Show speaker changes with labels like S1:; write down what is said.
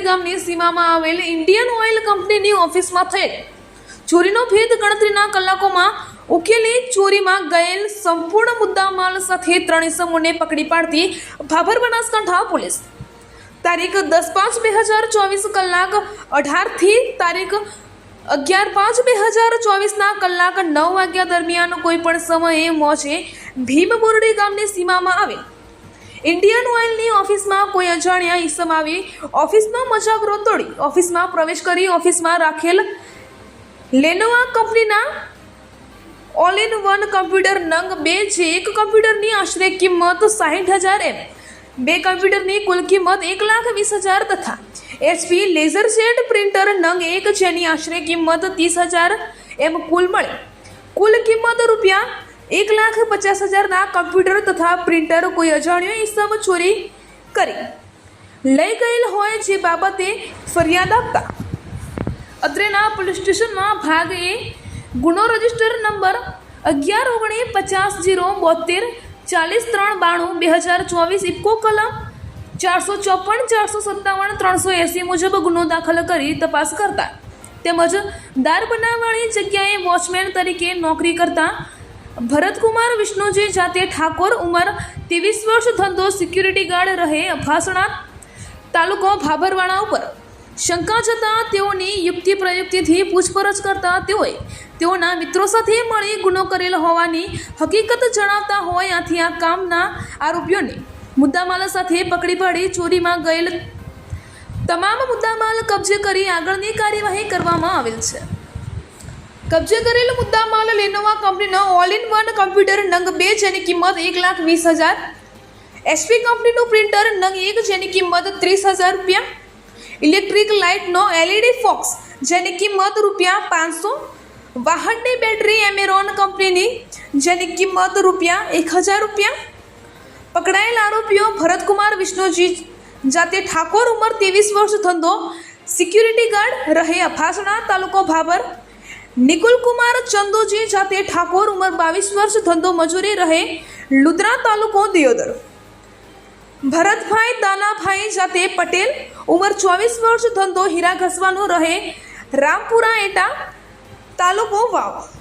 S1: ગામની સીમામાં આવેલ ઇન્ડિયન ઓઇલ કંપનીની ઓફિસમાં થયેલ ચોરીનો ભેદ ગણતરીના કલાકોમાં ઉકેલી ચોરીમાં ગયેલ સંપૂર્ણ મુદ્દામાલ સાથે ત્રણ ઇસમોને પકડી પાડતી ભાભર બનાસકાંઠા પોલીસ. તારીખ દસ પાંચ બે હજાર ચોવીસ કલાક અઢારથી તારીખ અગિયાર પાંચ બે હજાર ચોવીસના કલાક નવ વાગ્યા દરમિયાન કોઈપણ સમયે મોજે ભીમ બોરડી ગામની સીમામાં આવે. ઇન્ડિયન ઓઇલની ઓફિસમાં કોઈ અજાણ્યા ઈસમ આવી ઓફિસમાં મજાક રોતોડી ઓફિસમાં પ્રવેશ કરી ઓફિસમાં રાખેલ લેનોવા કંપનીના ઓલ ઇન વન કમ્પ્યુટર નંગ બે જે એક કમ્પ્યુટરની આશરે કિંમત સાહીઠ હજાર એમ. બે કમ્પ્યુટરની કુલ કિંમત એક લાખ વીસ હજાર તથા એચપી લેઝર જેટ પ્રિન્ટર નંગ એક જેની આશરે કિંમત ત્રીસ હજાર એમ કુલ મળે. કુલ કિંમત રૂપિયા એક લાખ પચાસ હજારના કમ્પ્યુટર તથા પ્રિન્ટર કોઈ અજાણ્યો ઇસમ ચોરી કરી. લઈ ગયેલ હોય જે બાબતે ફરિયાદ આપતા. અત્રેના પોલીસ સ્ટેશનમાં ભાગ એ ગુનો રજિસ્ટર નંબર અગિયાર ઓગણી પચાસ, જીરો બોતેર ચાલીસ, ત્રણ, બાણું, બે હજાર ચોવીસ ઇફકો કલમ ચારસો ચોપન, ચારસો સત્તાવન, ત્રણસો એંસી મુજબ ગુનો દાખલ કરી તપાસ કરતા. તેમજ દાર બનાવવાની જગ્યાએ વોચમેન તરીકે નોકરી કરતા ભરતકુમાર, વિષ્ણુજી જાતે ઠાકોર ઉંમર ત્રેવીસ વર્ષ ધંધો સિક્યુરિટી ગાર્ડ રહે અભાસણા તાલુકો ભાભરવાડા ઉપર. શંકા જતાં તેઓની યુક્તિ પ્રયુક્તિથી પૂછપરછ કરતા તેઓએ તેઓના મિત્રો સાથે મળી ગુનો કરેલ હોવાની હકીકત જણાવતા હોય આથી આ કામના આરોપીઓને મુદ્દામાલ સાથે પકડી પાડી ચોરીમાં ગયેલ તમામ મુદ્દામાલ કબજે કરી આગળની કાર્યવાહી કરવામાં આવેલ છે. કબજે કરેલ મુદ્દામાલ લેનોવા કંપનીનો ઓલ ઇન વન કમ્પ્યુટર નંગ બે જેની કિંમત એક લાખ વીસ હજાર. એચપી કંપનીનું પ્રિન્ટર નંગ એક જેની કિંમત ત્રીસ હજાર રૂપિયા. ઇલેક્ટ્રિક લાઇટનો એલઈડી ફોક્સ જેની કિંમત રૂપિયા પાંચસો. વાહનની બેટરી એમેરોન કંપનીની જેની કિંમત રૂપિયા એક હજાર રૂપિયા. પકડાયેલ આરોપીઓ ભરતકુમાર વિષ્ણુજી જાતે ઠાકોર ઉંમર ત્રેવીસ વર્ષ ધંધો. સિક્યુરિટી ગાર્ડ રહે અફાસણા તાલુકો ભાભર. નિકુલ કુમાર ચંદુજી જાતે ઠાકોર, ઉંમર બાવીસ વર્ષ, ધંધો મજૂરી રહે લુદ્રા તાલુકો દિયોદર. ભરતભાઈ દાનાભાઈ જાતે પટેલ, ઉંમર ચોવીસ વર્ષ, ધંધો હીરા ઘસવાનો રહે રામપુરા એટા તાલુકો વાવ.